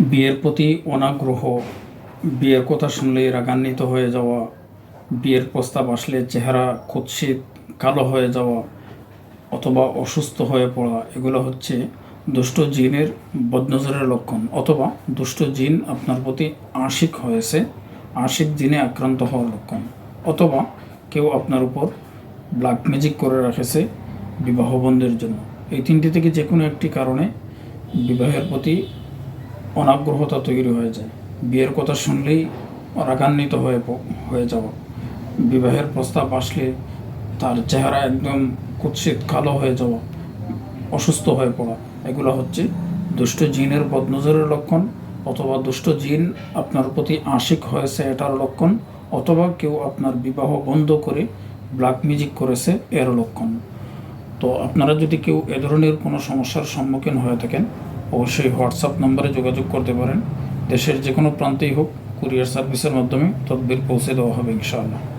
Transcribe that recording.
বিয়ের প্রতি অনাগ্রহ, বিয়ের কথা শুনলেই রাগান্বিত হয়ে যাওয়া, বিয়ের প্রস্তাব আসলে চেহারা কুৎসিত, কালো হয়ে যাওয়া অথবা অসুস্থ হয়ে পড়া, এগুলো হচ্ছে দুষ্ট জিনের বদনজরের লক্ষণ অথবা দুষ্ট জিন আপনার প্রতি আশিক হয়েছে, আশিক জিনে আক্রান্ত হওয়ার লক্ষণ অথবা কেউ আপনার উপর ব্ল্যাক ম্যাজিক করে রাখেছে বিবাহ বন্ধের জন্য। এই তিনটি থেকে যে কোনো একটি কারণে বিবাহের প্রতি অনাগ্রহতা তৈরি হয়ে যায়। বিয়ের কথা শুনলেই রাগান্বিত হয়ে হয়ে যাওয়া। বিবাহের প্রস্তাব আসলে তার চেহারা একদম কুৎসিত, কালো হয়ে যাওয়া, অসুস্থ হয়ে পড়া। এগুলো হচ্ছে দুষ্ট জিনের বদনজরের লক্ষণ অথবা দুষ্ট জিন আপনার প্রতি আশিক হয়েছে এটার লক্ষণ অথবা কেউ আপনার বিবাহ বন্ধ করে ব্ল্যাক মিউজিক করেছে এর লক্ষণ। তো আপনারা যদি কেউ এ ধরনের কোনো সমস্যার সম্মুখীন হয়ে থাকেন অবশ্যই হোয়াটসঅ্যাপ নম্বরে যোগাযোগ করতে পারেন। দেশের যে কোনো প্রান্তেই হোক, কুরিয়ার সার্ভিসের মাধ্যমে তদবির পৌঁছে দেওয়া হবে ইনশাআল্লাহ।